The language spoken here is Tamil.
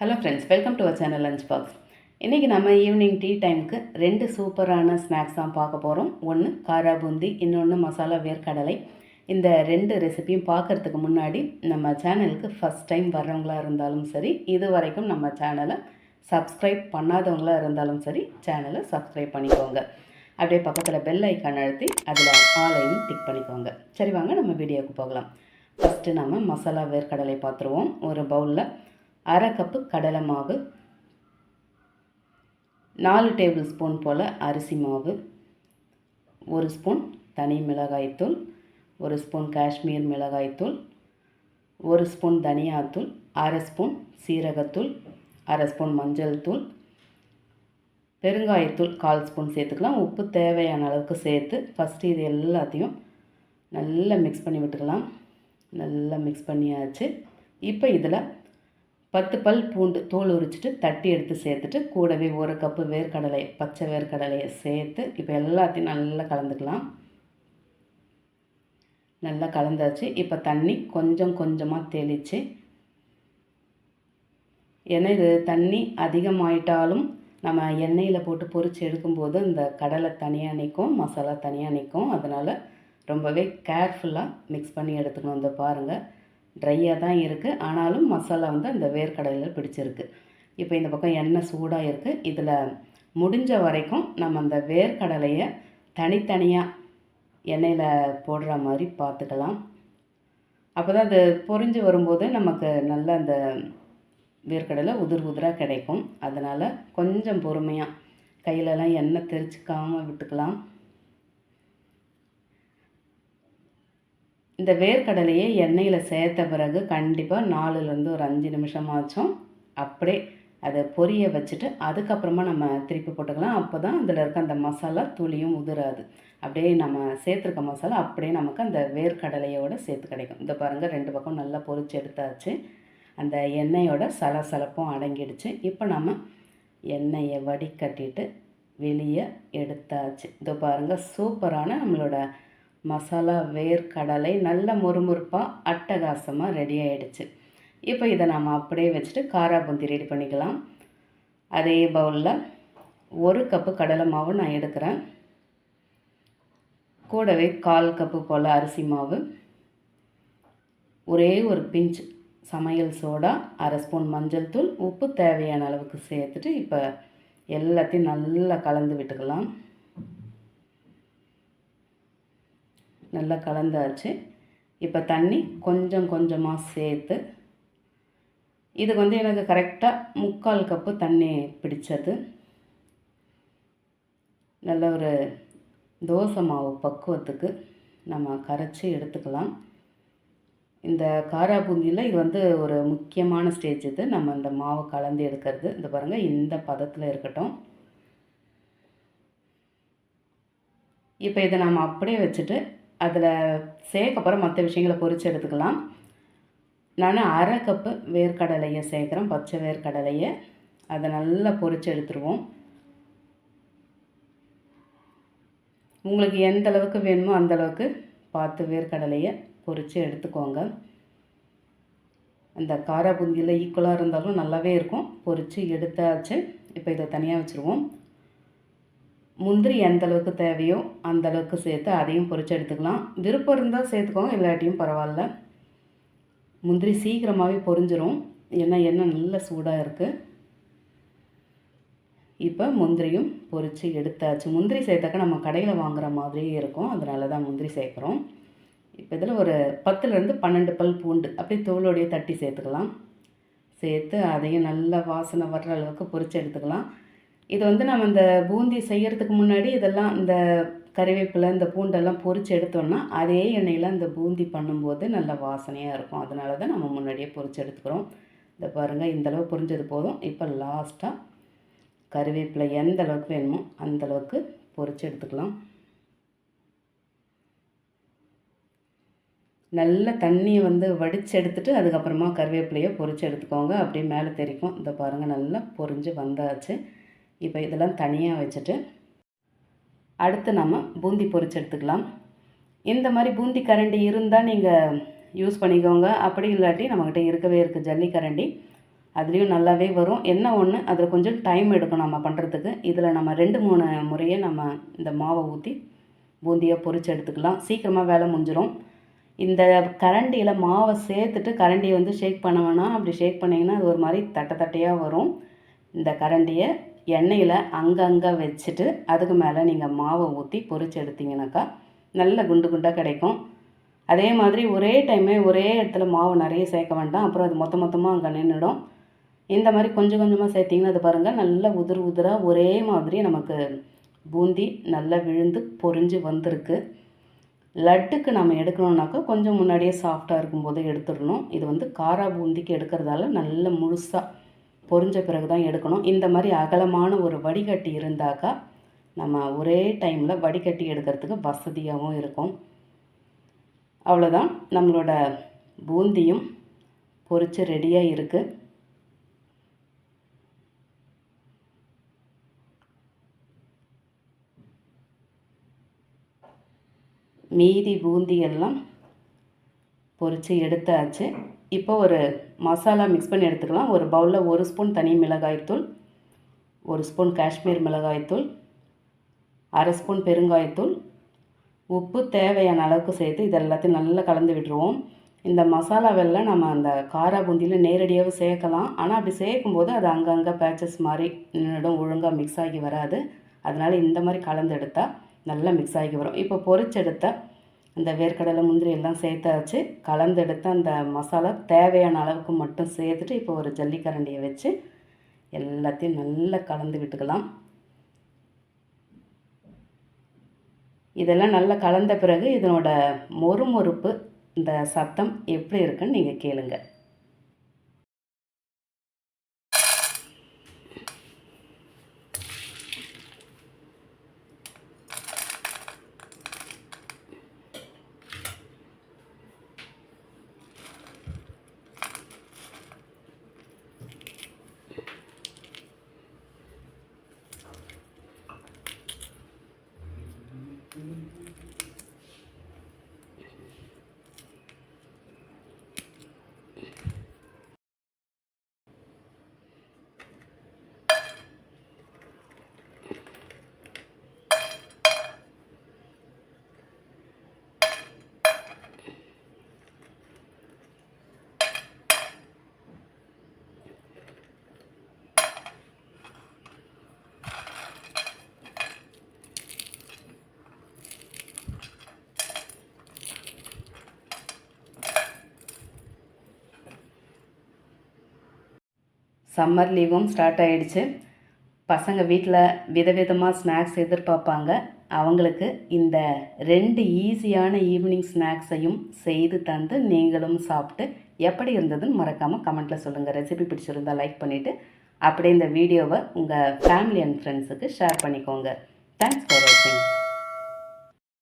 Hello friends welcome to our channel lunch box இன்றைக்கி நம்ம ஈவினிங் டீ டைமுக்கு ரெண்டு சூப்பரான ஸ்நாக்ஸ் தான் பார்க்க போகிறோம் ஒன்று காரா பூந்தி இன்னொன்று மசாலா வேர்க்கடலை. இந்த ரெண்டு ரெசிபியும் பார்க்குறதுக்கு முன்னாடி நம்ம சேனலுக்கு ஃபஸ்ட் டைம் வர்றவங்களா இருந்தாலும் சரி இது வரைக்கும் நம்ம சேனலை சப்ஸ்கிரைப் பண்ணாதவங்களா இருந்தாலும் சரி சேனலை சப்ஸ்கிரைப் பண்ணிக்கோங்க. அப்படியே பக்கத்தில் பெல் ஐக்கான் அழுத்தி அதில் ஆலையும் டிக் பண்ணிக்கோங்க. சரி வாங்க நம்ம வீடியோவுக்கு போகலாம். ஃபஸ்ட்டு நம்ம மசாலா வேர்க்கடலை பார்த்துருவோம். ஒரு பவுலில் அரை கப்பு கடலை மாவு நாலு டேபிள் ஸ்பூன் போல் அரிசி மாவு ஒரு ஸ்பூன் தனி மிளகாய்த்தூள் ஒரு ஸ்பூன் காஷ்மீர் மிளகாய்த்தூள் ஒரு ஸ்பூன் தனியாத்தூள் அரை ஸ்பூன் சீரகத்தூள் அரை ஸ்பூன் மஞ்சள் தூள் பெருங்காயத்தூள் கால் ஸ்பூன் சேர்த்துக்கலாம். உப்பு தேவையான அளவுக்கு சேர்த்து ஃபஸ்ட்டு இது எல்லாத்தையும் நல்லா மிக்ஸ் பண்ணி விட்டுக்கலாம். நல்லா மிக்ஸ் பண்ணியாச்சு. இப்போ இதில் பத்து பல் பூண்டு தோல் உரிச்சிட்டு தட்டி எடுத்து சேர்த்துட்டு கூடவே ஒரு கப்பு வேர்க்கடலை பச்சை வேர்க்கடலையை சேர்த்து இப்போ எல்லாத்தையும் நல்லா கலந்துக்கலாம். நல்லா கலந்தாச்சு. இப்போ தண்ணி கொஞ்சம் கொஞ்சமாக தெளித்து ஏன்னா இது தண்ணி அதிகமாயிட்டாலும் நம்ம எண்ணெயில் போட்டு பொறிச்சு எடுக்கும்போது இந்த கடலை தனியாக நிற்கும் மசாலா தனியாக நிற்கும் அதனால் ரொம்பவே கேர்ஃபுல்லாக மிக்ஸ் பண்ணி எடுத்துக்கணும். இந்த பாருங்கள் ட்ரையாக தான் இருக்குது ஆனாலும் மசாலா வந்து அந்த வேர்க்கடலையில் பிடிச்சிருக்கு. இப்போ இந்த பக்கம் எண்ணெய் சூடாக இருக்குது இதில் முடிஞ்ச வரைக்கும் நம்ம அந்த வேர்க்கடலையை தனித்தனியாக எண்ணெயில் போடுற மாதிரி பார்த்துக்கலாம். அப்போ தான் அது பொரிஞ்சு வரும்போது நமக்கு நல்ல அந்த வேர்க்கடலை உதிர் உதிராக கிடைக்கும். அதனால் கொஞ்சம் பொறுமையாக கையிலலாம் எண்ணெய் தெரிச்சிக்காமல் விட்டுக்கலாம். இந்த வேர்க்கடலையை எண்ணெயில் சேர்த்த பிறகு கண்டிப்பாக நாலுலேருந்து ஒரு அஞ்சு நிமிஷமாச்சும் அப்படியே அதை பொரிய வச்சுட்டு அதுக்கப்புறமா நம்ம திருப்பி போட்டுக்கலாம். அப்போ தான் அதில் இருக்க அந்த மசாலா துளியும் உதிராது. அப்படியே நம்ம சேர்த்துருக்க மசாலா அப்படியே நமக்கு அந்த வேர்க்கடலையோட சேர்த்து கிடைக்கும். இந்த பாருங்கள் ரெண்டு பக்கம் நல்லா பொரிச்சு எடுத்தாச்சு. அந்த எண்ணெயோட சலசலப்பும் அடங்கிடுச்சு. இப்போ நம்ம எண்ணெயை வடிகட்டிட்டு வெளியே எடுத்தாச்சு. இதோ பாருங்கள் சூப்பரான நம்மளோட மசாலா வேர்க்கடலை நல்ல முறுமுறுப்பாக அட்டகாசமாக ரெடி ஆகிடுச்சு இப்போ இதை நாம் அப்படியே வச்சுட்டு காரா பூந்தி ரெடி பண்ணிக்கலாம். அதே பவுலில் ஒரு கப்பு கடலை மாவு நான் எடுக்கிறேன். கூடவே கால் கப்பு போல் அரிசி மாவு. ஒரே ஒரு பிஞ்ச் சமையல் சோடா அரை ஸ்பூன் மஞ்சள் தூள் உப்பு தேவையான அளவுக்கு சேர்த்துட்டு இப்போ எல்லாத்தையும் நல்லா கலந்து விட்டுக்கலாம். நல்லா கலந்தாச்சு. இப்போ தண்ணி கொஞ்சம் கொஞ்சமாக சேர்த்து இதுக்கு வந்து எனக்கு கரெக்டாக முக்கால் கப்பு தண்ணி பிடிச்சது. நல்ல ஒரு தோசை மாவு பக்குவத்துக்கு நம்ம கரைச்சி எடுத்துக்கலாம். இந்த காரா பூந்தியில் இது வந்து ஒரு முக்கியமான ஸ்டேஜ் இது. நம்ம இந்த மாவு கலந்து எடுக்கிறது. இந்த பாருங்கள் இந்த பதத்தில் இருக்கட்டும். இப்போ இதை நம்ம அப்படியே வச்சுட்டு அதில் சேர்க்கப்புறம் மற்ற விஷயங்களை பொரித்து எடுத்துக்கலாம். நான் அரை கப்பு வேர்க்கடலையை சேர்க்குறேன். பச்சை வேர்க்கடலையை. அதை நல்லா பொரித்து எடுத்துருவோம். உங்களுக்கு எந்த அளவுக்கு வேணுமோ அந்தளவுக்கு பார்த்து வேர்க்கடலையை பொரித்து எடுத்துக்கோங்க. அந்த காரா பூந்தியில் ஈக்குவலாக இருந்தாலும் நல்லாவே இருக்கும். பொரித்து எடுத்தாச்சு. இப்போ இதை தனியாக வச்சுருவோம். முந்திரி எந்த அளவுக்கு தேவையோ அந்த அளவுக்கு சேர்த்து அதையும் பொரிச்சு எடுத்துக்கலாம். விருப்பம் இருந்தால் சேர்த்துக்கோங்க இல்லாட்டியும் பரவாயில்ல. முந்திரி சீக்கிரமாகவே பொறிஞ்சிரும் ஏன்னா எண்ணெய் நல்ல சூடாக இருக்குது இப்போ முந்திரியும் பொறிச்சு எடுத்தாச்சு. முந்திரி சேர்த்தாக்க நம்ம கடையில் வாங்குகிற மாதிரியே இருக்கும். அதனால தான் முந்திரி சேர்க்குறோம். இப்போ இதில் ஒரு பத்துலேருந்து பன்னெண்டு பல் பூண்டு அப்படியே தோலோடைய தட்டி சேர்த்துக்கலாம். சேர்த்து அதையும் நல்லா வாசனை வர்ற அளவுக்கு பொரித்து எடுத்துக்கலாம். இது வந்து நம்ம இந்த பூந்தி செய்கிறதுக்கு முன்னாடி இதெல்லாம் இந்த கறிவேப்பிலை இந்த பூண்டெல்லாம் பொரித்து எடுத்தோம்னா அதே எண்ணெயில் இந்த பூந்தி பண்ணும்போது நல்ல வாசனையாக இருக்கும். அதனால தான் நம்ம முன்னாடியே பொரித்து எடுத்துக்கிறோம். இந்த பாருங்கள் இந்தளவு பொரிஞ்சது போதும். இப்போ லாஸ்ட்டாக கறிவேப்பிலை எந்த அளவுக்கு வேணுமோ அந்த அளவுக்கு பொரித்து எடுத்துக்கலாம். நல்ல தண்ணியை வந்து வடித்து எடுத்துட்டு அதுக்கப்புறமா கருவேப்பிலையை பொரித்து எடுத்துக்கோங்க. அப்படியே மேலே தெரிக்கும். இந்த பாருங்கள் நல்லா பொரிஞ்சு வந்தாச்சு. இப்போ இதெல்லாம் தனியாக வச்சுட்டு அடுத்து நம்ம பூந்தி பொரிச்சு எடுத்துக்கலாம். இந்த மாதிரி பூந்தி கரண்டி இருந்தால் நீங்கள் யூஸ் பண்ணிக்கோங்க. அப்படி இல்லாட்டி நம்மக்கிட்ட இருக்கவே இருக்குது ஜல்லி கரண்டி. அதுலேயும் நல்லாவே வரும். என்ன ஒன்று அதில் கொஞ்சம் டைம் எடுக்கும் நம்ம பண்ணுறதுக்கு இதில் நம்ம ரெண்டு மூணு முறையே நம்ம இந்த மாவை ஊற்றி பூந்தியை பொரித்து எடுத்துக்கலாம். சீக்கிரமாக வேலை முடிஞ்சிடும் இந்த கரண்டியில் மாவை சேர்த்துட்டு கரண்டியை வந்து ஷேக் பண்ண வேணாம். அப்படி ஷேக் பண்ணிங்கன்னா அது ஒரு மாதிரி தட்டை தட்டையாக வரும். இந்த கரண்டியை எண்ணெயில் அங்கங்கே வச்சுட்டு அதுக்கு மேலே நீங்கள் மாவை ஊற்றி பொறிச்சு எடுத்திங்கனாக்கா நல்ல குண்டு குண்டாக கிடைக்கும். அதே மாதிரி ஒரே டைமே ஒரே இடத்துல மாவு நிறைய சேர்க்க வேண்டாம். அப்புறம் அது மொத்த மொத்தமாக அங்கே நின்றுடும் இந்த மாதிரி கொஞ்சம் கொஞ்சமாக சேர்த்திங்கன்னா அது பாருங்கள் நல்லா உதிர் உதிராக ஒரே மாதிரி நமக்கு பூந்தி நல்லா விழுந்து பொரிஞ்சு வந்திருக்கு. லட்டுக்கு நம்ம எடுக்கணுன்னாக்கா கொஞ்சம் முன்னாடியே சாஃப்டாக இருக்கும்போது எடுத்துடணும். இது வந்து காரா பூந்திக்கு எடுக்கிறதால நல்ல முழுசாக பொரிஞ்ச பிறகு தான் எடுக்கணும். இந்த மாதிரி அகலமான ஒரு வடிகட்டி இருந்தாக்கா நம்ம ஒரே டைமில் வடிகட்டி எடுக்கிறதுக்கு வசதியாகவும் இருக்கும். அவ்வளோதான் நம்மளோட பூந்தியும் பொறிச்சு ரெடியாக இருக்குது மீதி பூந்தியெல்லாம் எல்லாம் எடுத்தாச்சு. இப்போ ஒரு மசாலா மிக்ஸ் பண்ணி எடுத்துக்கலாம். ஒரு பவுலில் ஒரு ஸ்பூன் தனி மிளகாய்த்தூள் ஒரு ஸ்பூன் காஷ்மீர் மிளகாய்த்தூள் அரை ஸ்பூன் பெருங்காயத்தூள் உப்பு தேவையான அளவுக்கு சேர்த்து இது எல்லாத்தையும் நல்லா கலந்து விட்டுருவோம். இந்த மசாலாவெல்லாம் நம்ம அந்த காரா பூந்தியில் நேரடியாகவே சேர்க்கலாம். ஆனால் அப்படி சேர்க்கும்போது அது அங்கங்கே பேச்சஸ் மாதிரி நின்றுடும் ஒழுங்காக மிக்ஸ் ஆகி வராது. அதனால் இந்த மாதிரி கலந்து எடுத்தால் நல்லா மிக்ஸ் ஆகி வரும். இப்போ பொறிச்செடுத்தால் அந்த வேர்க்கடலை முந்திரி எல்லாம் சேர்த்தாச்சு. கலந்தெடுத்து அந்த மசாலா தேவையான அளவுக்கு மட்டும் சேர்த்துட்டு இப்போ ஒரு ஜல்லிக்கரண்டியை வச்சு எல்லாத்தையும் நல்லா கலந்து விட்டுக்கலாம். இதெல்லாம் நல்லா கலந்த பிறகு இதனோட மொறுமொறுப்பு இந்த சத்தம் எப்படி இருக்குன்னு நீங்கள் கேளுங்கள் சம்மர் லீவும் ஸ்டார்ட் ஆகிடுச்சு பசங்க வீட்டில் விதவிதமாக ஸ்நாக்ஸ் எதிர்பார்ப்பாங்க. அவங்களுக்கு இந்த ரெண்டு ஈஸியான ஈவினிங் ஸ்நாக்ஸையும் செய்து தந்து நீங்களும் சாப்பிட்டு எப்படி இருந்ததுன்னு மறக்காமல் கமெண்ட்டில் சொல்லுங்கள் ரெசிபி பிடிச்சிருந்தால் லைக் பண்ணிவிட்டு அப்படியே இந்த வீடியோவை உங்கள் ஃபேமிலி அண்ட் ஃப்ரெண்ட்ஸுக்கு ஷேர் பண்ணிக்கோங்க. தேங்க்ஸ் ஃபார் வாட்சிங்